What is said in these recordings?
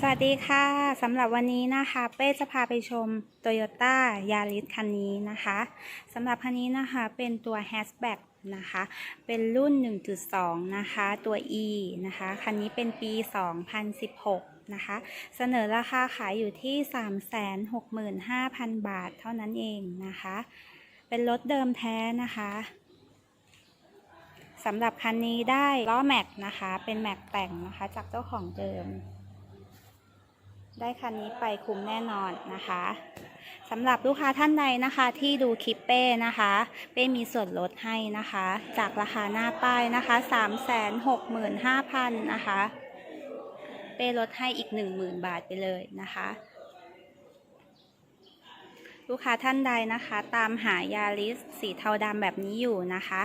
สวัสดีค่ะสำหรับวันนี้นะคะ เป้จะพาไปชม Toyota Yaris คันนี้นะคะสำหรับคันนี้นะคะเป็นตัว Hatchback นะคะ เป็นรุ่น 1.2 นะคะ ตัว E นะคะ คันนี้เป็นปี 2016 นะคะ เสนอราคาขายอยู่ที่ 365,000 บาทเท่านั้นเองนะคะ เป็นรถเดิมแท้นะคะสำหรับคันนี้ได้ล้อแม็กนะคะ เป็นแม็กแต่งนะคะ จากเจ้าของเดิม ได้คันนี้ไปคุ้มแน่นอนนะคะสำหรับลูกค้าท่านใดนะคะที่ดูคลิปเป้นะคะ เป้มีส่วนลดให้นะคะ จากราคาหน้าป้ายนะคะ365,000นะคะ เป้ลดให้อีก 10,000 บาทไปเลยนะคะ ลูกค้าท่านใดนะคะ ตามหายาริสสีเทาดำแบบนี้อยู่นะคะ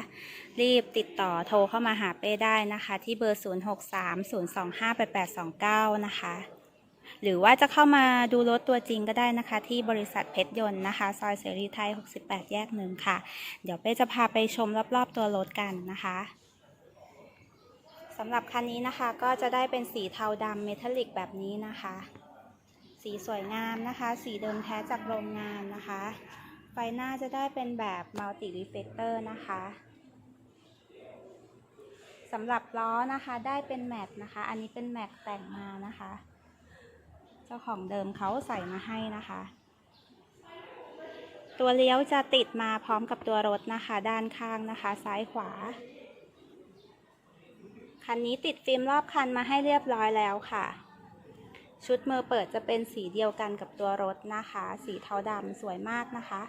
รีบติดต่อโทรเข้ามาหาเป้ได้นะคะ ที่เบอร์ 0630258829 นะคะ หรือว่าจะเข้ามาดูรถตัวจริงก็ได้นะคะ ที่บริษัทเพชรยนต์นะคะ ซอยเสรีไทย 68 แยกหนึ่งค่ะ เดี๋ยวเป้จะพาไปชมรอบๆตัวรถกันนะคะสำหรับคันนี้นะคะก็จะได้เป็นสีเทาดำเมทัลลิกแบบนี้นะคะ สีสวยงามนะคะ สีเดิมแท้จากโรงงานนะคะ ไฟหน้าจะได้เป็นแบบมัลติรีเฟกเตอร์นะคะสำหรับล้อนะคะได้เป็นแม็กนะคะ อันนี้เป็นแม็กแต่งมานะคะ จ้าของเดิมเขาใส่มาให้นะคะ ตัวเลี้ยวจะติดมาพร้อมกับตัวรถนะคะ ด้านข้างนะคะ ซ้ายขวา คันนี้ติดฟิล์มรอบคันมาให้เรียบร้อยแล้วค่ะ ชุดมือเปิดจะเป็นสีเดียวกันกับตัวรถนะคะ สีเทาดำสวยมากนะคะ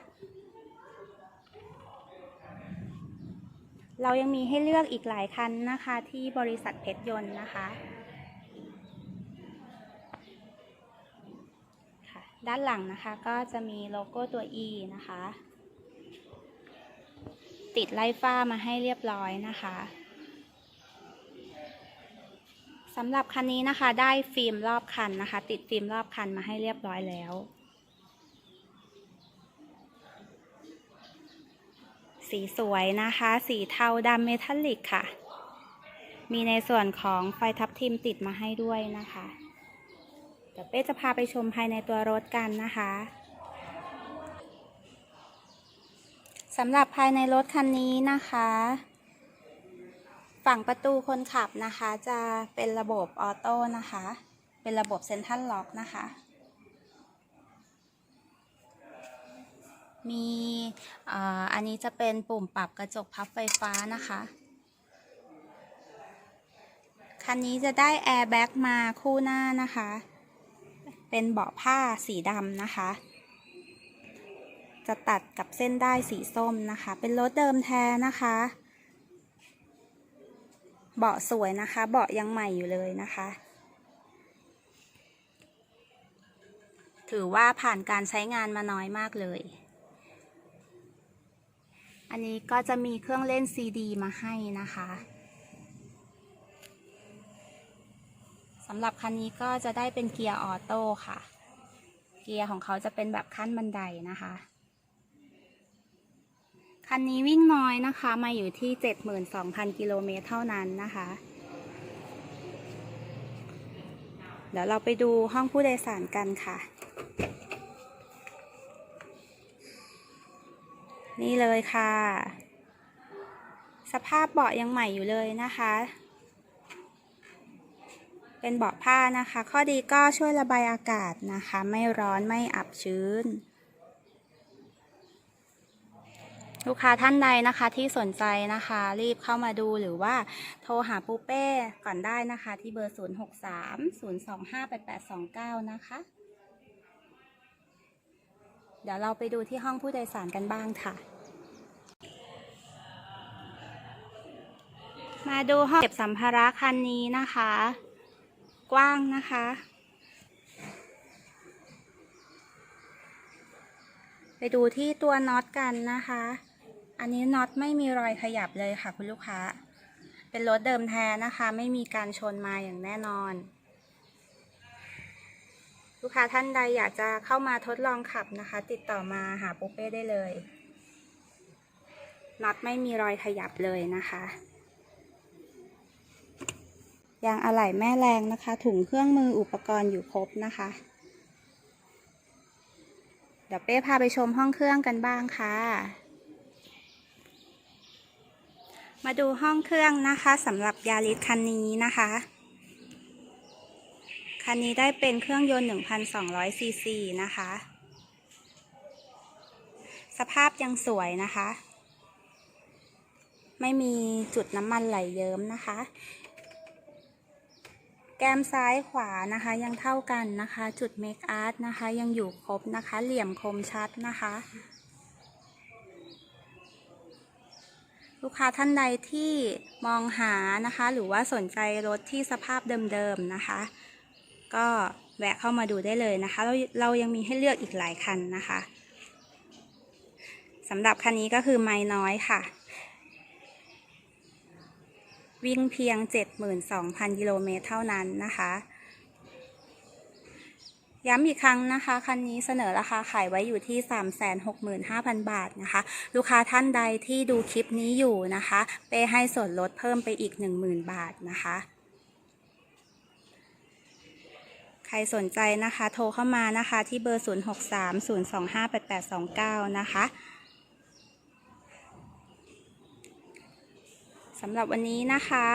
เรายังมีให้เลือกอีกหลายคันนะคะที่บริษัทเพชรยนต์นะคะ ค่ะ ด้านหลังนะคะก็จะมีโลโก้ตัว E นะคะ ติดไล่ฟ้ามาให้เรียบร้อยนะคะสำหรับคันนี้นะคะได้ฟิล์มรอบคันนะคะ ติดฟิล์มรอบคันมาให้เรียบร้อยแล้ว สีสวยนะคะ สีเทาดำเมทัลลิกค่ะ มีในส่วนของไฟทับทิมติดมาให้ด้วยนะคะ เดี๋ยวเป้จะพาไปชมภายในตัวรถกันนะคะสำหรับภายในรถคันนี้นะคะ ฝั่งประตูคนขับนะคะ จะเป็นระบบออโต้นะคะ เป็นระบบเซ็นทรัลล็อกนะคะ มีอันนี้จะเป็นปุ่มปรับกระจกพับไฟฟ้านะคะคันนี้จะได้แอร์แบ็กมาคู่หน้านะคะ เป็นเบาะผ้าสีดำนะคะ จะตัดกับเส้นได้สีส้มนะคะ เป็นรถเดิมแท้นะคะ เบาะสวยนะคะ เบาะยังใหม่อยู่เลยนะคะ ถือว่าผ่านการใช้งานมาน้อยมากเลย อันนี้ก็จะมีเครื่องเล่นซีดีมาให้นะคะำหรับคันนี้ก็จะได้เป็นเกียร์ออโต้ค่ะ เกียร์ของเขาจะเป็นแบบขั้นบันไดนะคะ คันนี้วิ่งน้อยนะคะ มาอยู่ที่ 72,000 กิโลเมตรเท่านั้นนะคะ เดี๋ยวเราไปดูห้องผู้โดยสารกันค่ะ นี่เลยค่ะ สภาพเบาะยังใหม่อยู่เลยนะคะ เป็นเบาะผ้านะคะ ข้อดีก็ช่วยระบายอากาศนะคะ ไม่ร้อนไม่อับชื้น ลูกค้าท่านใดนะคะที่สนใจนะคะ รีบเข้ามาดูหรือว่าโทรหาปูเป้ก่อนได้นะคะ ที่เบอร์ 0630258829 นะคะ เดี๋ยวเราไปดูที่ห้องผู้โดยสารกันบ้างค่ะมาดูห้องเก็บสัมภาระคันนี้นะคะ กว้างนะคะ ไปดูที่ตัวน็อตกันนะคะ อันนี้น็อตไม่มีรอยขยับเลยค่ะคุณลูกค้า เป็นรถเดิมแท้นะคะ ไม่มีการชนมาอย่างแน่นอน ลูกค้าท่านใดอยากจะเข้ามาทดลองขับนะคะ ติดต่อมาหาปุ๊เป้ได้เลยน็อตไม่มีรอยขยับเลยนะคะ ยางอะไหล่แม่แรงนะคะ ถุงเครื่องมืออุปกรณ์อยู่ครบนะคะ เดี๋ยวเป้พาไปชมห้องเครื่องกันบ้างค่ะ มาดูห้องเครื่องนะคะสำหรับยาริสคันนี้นะคะ คันนี้ได้เป็นเครื่องยนต์ 1,200 ซีซีนะคะ สภาพยังสวยนะคะไม่มีจุดน้ำมันไหลเยิ้มนะคะ แก้มซ้ายขวานะคะยังเท่ากันนะคะ จุดเมคอาร์ตนะคะ ยังอยู่ครบนะคะ เหลี่ยมคมชัดนะคะ ลูกค้าท่านใดที่มองหานะคะ หรือว่าสนใจรถที่สภาพเดิมๆนะคะ ก็แวะเข้ามาดูได้เลยนะคะ เราเรายังมีให้เลือกอีกหลายคันนะคะสำหรับคันนี้ก็คือไม้น้อยค่ะ วิ่งเพียง 72,000 กิโลเมตรเท่านั้นนะคะ ย้ำอีกครั้งนะคะ คันนี้เสนอราคาขายไว้อยู่ที่ 365,000 บาทนะคะ ลูกค้าท่านใดที่ดูคลิปนี้อยู่นะคะ เป้ให้ส่วนลดเพิ่มไปอีก 10,000 บาทนะคะใครสนใจนะคะ โทรเข้ามานะคะที่เบอร์ 0630258829 นะคะ สำหรับวันนี้นะคะ